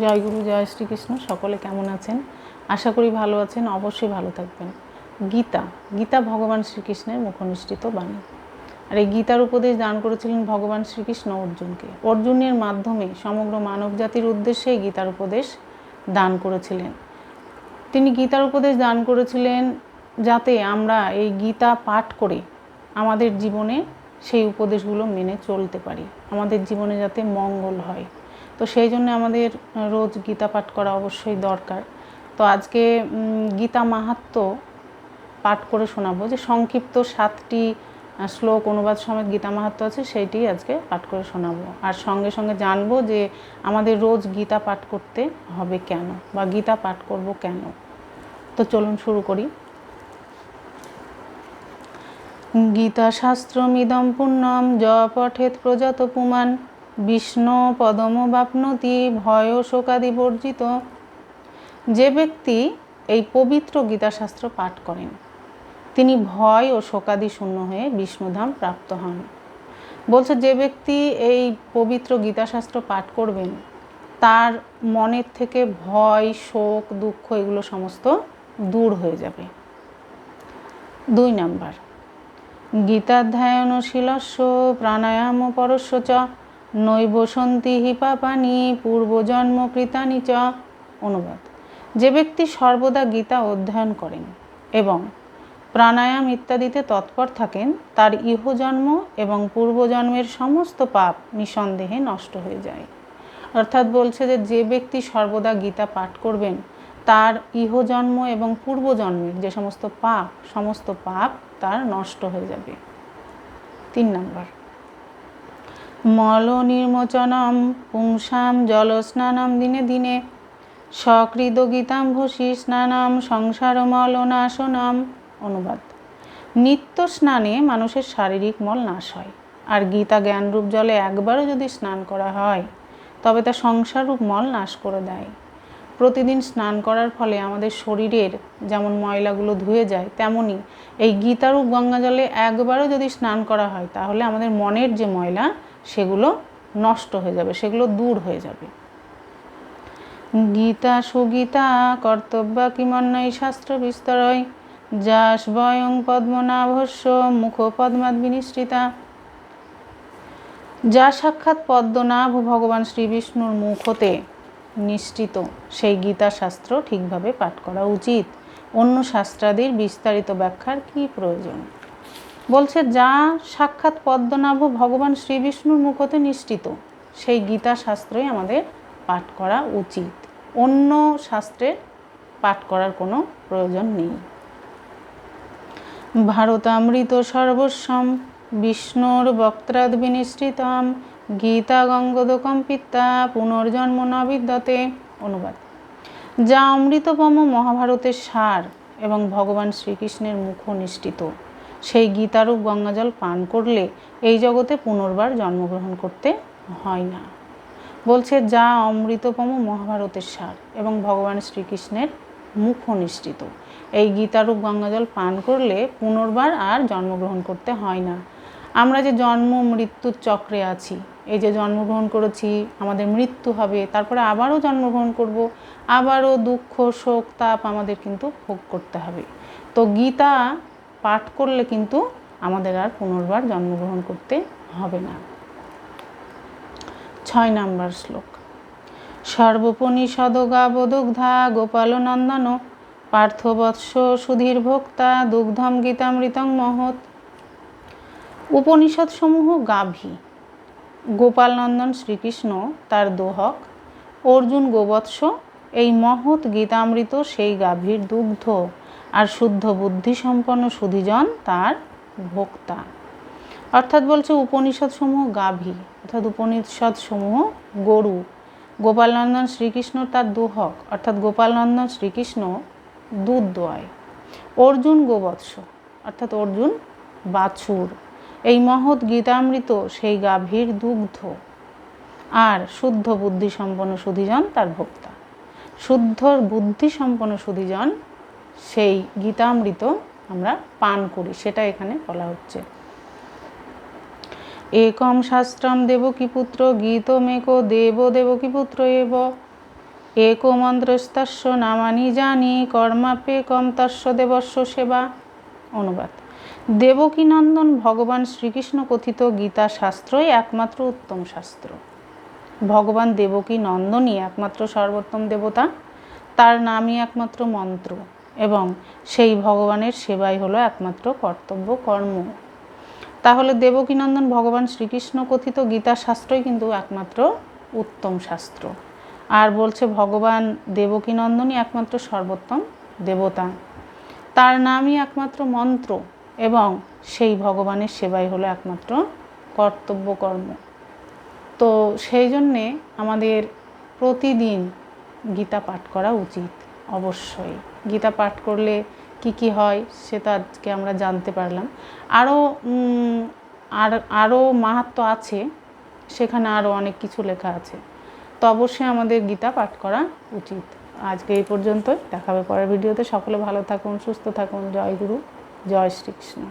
জয় গুরু, জয় শ্রীকৃষ্ণ, সকলে কেমন আছেন? আশা করি ভালো আছেন, অবশ্যই ভালো থাকবেন। গীতা গীতা ভগবান শ্রীকৃষ্ণের মুখনিষ্ঠিত বাণী। আর এই গীতার উপদেশ দান করেছিলেন ভগবান শ্রীকৃষ্ণ অর্জুনকে। অর্জুনের মাধ্যমে সমগ্র মানব জাতির উদ্দেশ্যে গীতার উপদেশ দান করেছিলেন। তিনি গীতার উপদেশ দান করেছিলেন যাতে আমরা এই গীতা পাঠ করে আমাদের জীবনে সেই উপদেশগুলো মেনে চলতে পারি। আমাদের জীবনে যাতে মঙ্গল হয়। তো সেই জন্য আমাদের রোজ গীতা পাঠ করা অবশ্যই দরকার। তো আজকে গীতা মাহাত্ম্য পাঠ করে শোনাবো যে সংক্ষিপ্ত সাতটি শ্লোক অনুবাদ সমেত গীতা মাহাত্ম্য আছে, সেইটি আজকে পাঠ করে শোনাবো। আর সঙ্গে সঙ্গে জানব যে আমাদের রোজ গীতা পাঠ করতে হবে কেন বা গীতা পাঠ করব কেন। তো চলুন শুরু করি। গীতা শাস্ত্রমিদম পুণ্যম য পঠেত প্রজাত পুমান বিষ্ণু পদম বাপ্নতি ভয় শোকাদি বর্জিত। যে ব্যক্তি এই পবিত্র গীতাশাস্ত্র পাঠ করেন, তিনি ভয় ও শোকাদি শূন্য হয়ে বিষ্ণুধাম প্রাপ্ত হন। বলছে, যে ব্যক্তি এই পবিত্র গীতাশাস্ত্র পাঠ করবেন, তার মনের থেকে ভয়, শোক, দুঃখ এগুলো সমস্ত দূর হয়ে যাবে। দুই নাম্বার, গীতাধ্যায়নশীলস্য, প্রাণায়াম পরস্য চ নৈব সন্তি হি পূর্বজন্ম কৃতানি চ। অনুবাদ। যে ব্যক্তি সর্বদা গীতা অধ্যয়ন করেন এবং প্রাণায়াম ইত্যাদিতে তৎপর থাকেন, তার ইহজন্ম এবং পূর্বজন্মের সমস্ত পাপ নিঃসন্দেহে নষ্ট হয়ে যায়। অর্থাৎ বলছে যে যে ব্যক্তি সর্বদা গীতা পাঠ করবেন, তার ইহজন্ম এবং পূর্বজন্মের যে সমস্ত পাপ সমস্ত পাপ তার নষ্ট হয়ে যাবে। তিন নম্বর। মল নির্মোচনম পুংসাম জলস্নানম দিনে দিনে। সকৃত গীতাম্ভসী স্নানাম সংসার মল মলনাশনম অনুবাদ। নিত্য স্নানে মানুষের শারীরিক মল নাশ হয়। আর গীতা জ্ঞানরূপ জলে একবারও যদি স্নান করা হয়, তবে তা সংসাররূপ মল নাশ করে দেয়। প্রতিদিন স্নান করার ফলে আমাদের শরীরের যেমন ময়লাগুলো ধুয়ে যায়, তেমনি এই গীতারূপ গঙ্গা জলে একবারও যদি স্নান করা হয়, তাহলে আমাদের মনের যে ময়লা নষ্ট হয়ে যাবে, সেগুলো দূর হয়ে যাবে। গীতা সুগীতা কর্তব্য কিমন্নয় শাস্ত্র বিস্তরয় যাস বয়ং পদ্মনাভস্য মুখ পদ্মাদ বিনিশ্রিতা। যা সাক্ষাৎ পদ্মনাভ ভগবান শ্রী বিষ্ণুর মুখ হতে নিশ্চিত, সেই গীতা শাস্ত্র ঠিকভাবে পাঠ করা উচিত। অন্য শাস্ত্রাদির বিস্তারিত ব্যাখ্যার কি প্রয়োজন? বলছে, যা সাক্ষাৎ পদ্মনাভ ভগবান শ্রী বিষ্ণুর মুখ হতে নিশ্চিত। সেই গীতা শাস্ত্রই আমাদের পাঠ করা উচিত। অন্য শাস্ত্রের পাঠ করার কোনো প্রয়োজন নেই। ভারতামৃত সর্বস্বম, বিষ্ণুর বক্ত্রাদ বিনিশ্রিতম গীতা গঙ্গোদকম পিত্তা, পুনর্জন্ম ন বিদ্যতে। অনুবাদ। যা অমৃতপম মহাভারতের সার এবং ভগবান শ্রীকৃষ্ণের মুখ নিষ্ঠিত সেই গীতারূপ গঙ্গাজল পান করলে এই জগতে পুনর্বার জন্মগ্রহণ করতে হয় না। বলছে, যা অমৃতপম মহাভারতের সার এবং ভগবান শ্রীকৃষ্ণের মুখ নিষ্ঠিত এই গীতারূপ গঙ্গাজল পান করলে পুনর্বার আর জন্মগ্রহণ করতে হয় না। আমরা যে জন্ম, মৃত্যুর চক্রে আছি, এই যে জন্মগ্রহণ করেছি, আমাদের মৃত্যু হবে, তারপরে আবারও জন্মগ্রহণ করব, আবারও দুঃখ, শোক, তাপ আমাদের কিন্তু ভোগ করতে হবে। তো গীতা পাঠ করলে কিন্তু আমাদের আর পুনর্বার জন্মগ্রহণ করতে হবে না। ছয় নাম্বার শ্লোক। সর্বপনিষদগা বোদগ্ধা গোপালনন্দন, পার্থবৎস সুধীর ভোক্তা দুগ্ধম গীতামৃতং মহৎ। উপনিষদসমূহ গাভী। গোপালনন্দন শ্রীকৃষ্ণ তার দোহক, অর্জুন গোবৎস এই মহৎ গীতামৃত সেই গাভীর দুগ্ধ। আর শুদ্ধ বুদ্ধিসম্পন্ন সুধিজন তার ভোক্তা। অর্থাৎ বলছে উপনিষদসমূহ গাভী, অর্থাৎ উপনিষদসমূহ গরু। গোপালনন্দন শ্রীকৃষ্ণ তার দোহক, অর্থাৎ গোপালনন্দন শ্রীকৃষ্ণ দুধ দোয়ায়। অর্জুন গোবৎস, অর্থাৎ অর্জুন বাছুর। এই মহৎ গীতামৃত সেই গাভীর দুগ্ধ। আর শুদ্ধ বুদ্ধিসম্পন্ন সুধীজন তার ভোক্তা। শুদ্ধ বুদ্ধিসম্পন্ন সুধীজন সেই গীতামৃত আমরা পান করি, সেটা এখানে বলা হচ্ছে। একম শাস্ত্রম দেবকীপুত্র গীতমেক দেব দেবকীপুত্র এব। একো মন্ত্রস্তস্য নামানি জানি, কর্মাপে কম তস্য দেবস্য সেবা। অনুবাদ। দেবকীনন্দন ভগবান শ্রীকৃষ্ণ কথিত গীতা শাস্ত্রই একমাত্র উত্তম শাস্ত্র। ভগবান দেবকী নন্দনই একমাত্র সর্বোত্তম দেবতা, তার নামই একমাত্র মন্ত্র। এবং সেই ভগবানের সেবাই হলো একমাত্র কর্তব্য, কর্ম। তাহলে দেবকীনন্দন ভগবান শ্রীকৃষ্ণ কথিত গীতা শাস্ত্রই কিন্তু একমাত্র উত্তম শাস্ত্র। আর বলছে ভগবান দেবকীনন্দনই একমাত্র সর্বোত্তম দেবতা। তার নামই একমাত্র মন্ত্র এবং সেই ভগবানের সেবাই হলো একমাত্র কর্তব্য, কর্ম। তো সেই জন্যে আমাদের প্রতিদিন গীতা পাঠ করা উচিত। অবশ্যই। গীতা পাঠ করলে কি কি হয় সেটা আজকে আমরা জানতে পারলাম। আরও আর আরও মাহাত্ম আছে, সেখানে আরও অনেক কিছু লেখা আছে। তো অবশ্যই আমাদের গীতা পাঠ করা উচিত। আজকে এই পর্যন্তই। দেখাবে পরের ভিডিওতে। সকলে ভালো থাকুন, সুস্থ থাকুন। জয় গুরু, জয় শ্রীকৃষ্ণ।